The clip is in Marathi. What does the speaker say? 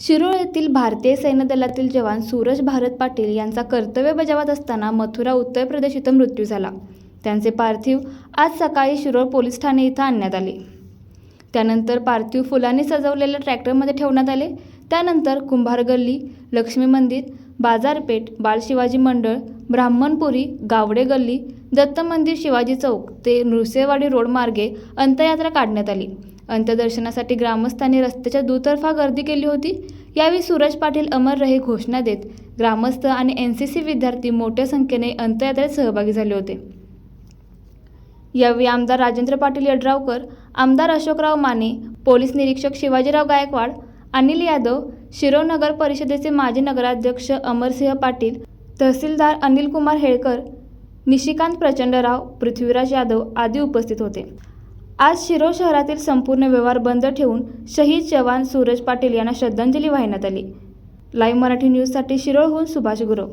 शिरोळ येथील भारतीय सैन्यदलातील जवान सूरज भारत पाटील यांचा कर्तव्य बजावत असताना मथुरा उत्तर प्रदेश इथं मृत्यू झाला. त्यांचे पार्थिव आज सकाळी शिरोळ पोलीस ठाणे इथं आणण्यात आले. त्यानंतर पार्थिव फुलांनी सजवलेल्या ट्रॅक्टरमध्ये ठेवण्यात आले. त्यानंतर कुंभार गल्ली लक्ष्मी मंदिर बाजारपेठ बाळ शिवाजी मंडळ ब्राह्मणपुरी गावडे गल्ली दत्त मंदिर शिवाजी चौक ते नृसेवाडी रोड मार्गे अंत्ययात्रा काढण्यात आली. अंत्यदर्शनासाठी ग्रामस्थांनी रस्त्याच्या दुतर्फा गर्दी केली होती. यावेळी सूरज पाटील अमर रहे घोषणा देत ग्रामस्थ आणि एन सी सी विद्यार्थी मोठ्या संख्येने अंत्ययात्रेत सहभागी झाले होते. यावेळी आमदार राजेंद्र पाटील यड्रावकर आमदार अशोकराव माने पोलीस निरीक्षक शिवाजीराव गायकवाड अनिल यादव शिरोनगर परिषदेचे माजी नगराध्यक्ष अमरसिंह पाटील तहसीलदार अनिलकुमार हेळकर निशिकांत प्रचंडराव पृथ्वीराज यादव आदी उपस्थित होते. आज शिरोळ शहरातील संपूर्ण व्यवहार बंद ठेवून शहीद जवान सूरज पाटील यांना श्रद्धांजली वाहण्यात आली. लाईव्ह मराठी न्यूजसाठी शिरोळहून सुभाष गुरव.